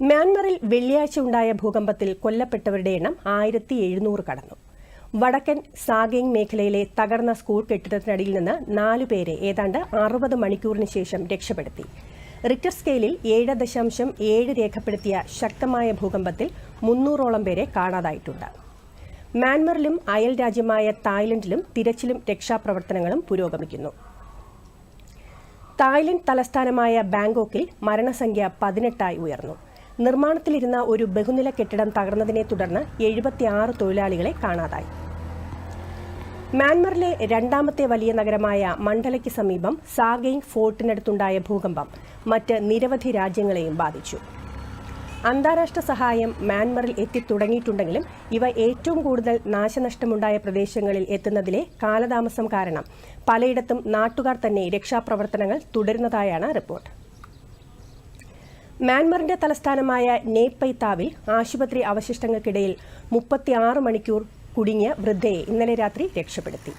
മ്യാൻമറിൽ വെള്ളിയാഴ്ച ഉണ്ടായ ഭൂകമ്പത്തിൽ കൊല്ലപ്പെട്ടവരുടെ എണ്ണം ആയിരത്തി എഴുന്നൂറ് കടന്നു. വടക്കൻ സാഗിങ് മേഖലയിലെ തകർന്ന സ്കൂൾ കെട്ടിടത്തിനടിയിൽ നിന്ന് നാലുപേരെ ഏതാണ്ട് അറുപത് മണിക്കൂറിന് ശേഷം രക്ഷപ്പെടുത്തി. റിക്ടർ സ്കെയിലിൽ ഏഴ് ദശാംശം ഏഴ് രേഖപ്പെടുത്തിയ ശക്തമായ ഭൂകമ്പത്തിൽ മുന്നൂറോളം പേരെ കാണാതായിട്ടുണ്ട്. മ്യാൻമറിലും അയൽ രാജ്യമായ തായ്ലൻഡിലും തിരച്ചിലും രക്ഷാപ്രവർത്തനങ്ങളും പുരോഗമിക്കുന്നു. തായ്ലൻഡ് തലസ്ഥാനമായ ബാങ്കോക്കിൽ മരണസംഖ്യ പതിനെട്ടായി ഉയർന്നു. നിർമ്മാണത്തിലിരുന്ന ഒരു ബഹുനില കെട്ടിടം തകർന്നതിനെ തുടർന്ന് എഴുപത്തിയാറ് തൊഴിലാളികളെ കാണാതായി. മ്യാൻമറിലെ രണ്ടാമത്തെ വലിയ നഗരമായ മണ്ഡലയ്ക്ക് സമീപം സാഗെയിങ് ഫോർട്ടിനടുത്തുണ്ടായ ഭൂകമ്പം മറ്റ് നിരവധി രാജ്യങ്ങളെയും ബാധിച്ചു. അന്താരാഷ്ട്ര സഹായം മ്യാൻമറിൽ എത്തിത്തുടങ്ങിയിട്ടുണ്ടെങ്കിലും ഇവ ഏറ്റവും കൂടുതൽ നാശനഷ്ടമുണ്ടായ പ്രദേശങ്ങളിൽ എത്തുന്നതിലെ കാലതാമസം കാരണം പലയിടത്തും നാട്ടുകാർ തന്നെ രക്ഷാപ്രവർത്തനങ്ങൾ തുടരുന്നതായാണ് റിപ്പോർട്ട്. മ്യാൻമറിന്റെ തലസ്ഥാനമായ നേപ്പൈത്താവിൽ ആശുപത്രി അവശിഷ്ടങ്ങൾക്കിടയിൽ മുപ്പത്തിയാറ് മണിക്കൂർ കുടുങ്ങിയ വൃദ്ധയെ ഇന്നലെ രാത്രി രക്ഷപ്പെടുത്തി.